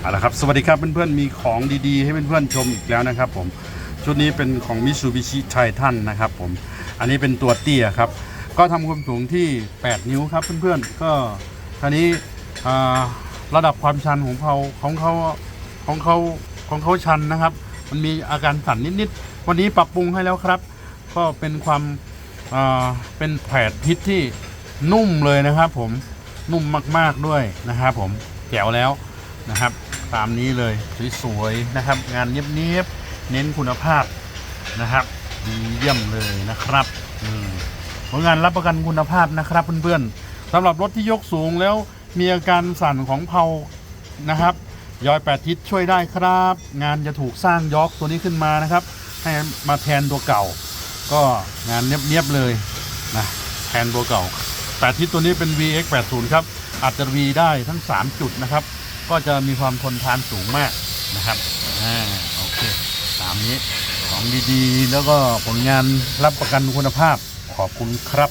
เอาละครับสวัสดีครับเพื่อนๆมีของดีๆ ให้เพื่อนๆชมอีกแล้วนะครับผมชุดนี้เป็นของ Mitsubishi Titan นะครับผมอันนี้เป็นตัวเตี้ยครับ ก็ทำความสูงที่ 8 นิ้วครับเพื่อนๆก็ท่านี้ระดับความชันของเขาของเขาของเขาของเขาชันนะครับ มันมีอาการสั่นนิดๆวันนี้ปรับปรุงให้แล้วครับ ก็เป็นความเป็นแผดพิษที่นุ่มเลยนะครับผมนุ่มมากๆด้วยนะครับผมแจ๋วแล้วนะครับ ตามนี้เลยสวยๆนะครับ งานเนียบๆเน้นคุณภาพนะครับดีเยี่ยมเลยนะครับผลงานรับประกันคุณภาพนะครับเพื่อนๆสำหรับรถที่ยกสูงแล้วมีอาการสั่นของเพลานะครับยอยแปดทิศช่วยได้ครับ งานจะถูกสร้างยอกตัวนี้ขึ้นมานะครับ ให้มาแทนตัวเก่า ก็งานเนียบๆเลยนะแทนตัวเก่าแปดทิศตัวนี้เป็น VX 80 ครับอัตรา V ได้ทั้ง 3 จุดนะครับ ก็จะมีความทนทานสูงมากนะครับอ่าโอเคตามนี้ของดีๆ แล้วก็ผลงานรับประกันคุณภาพขอบคุณครับ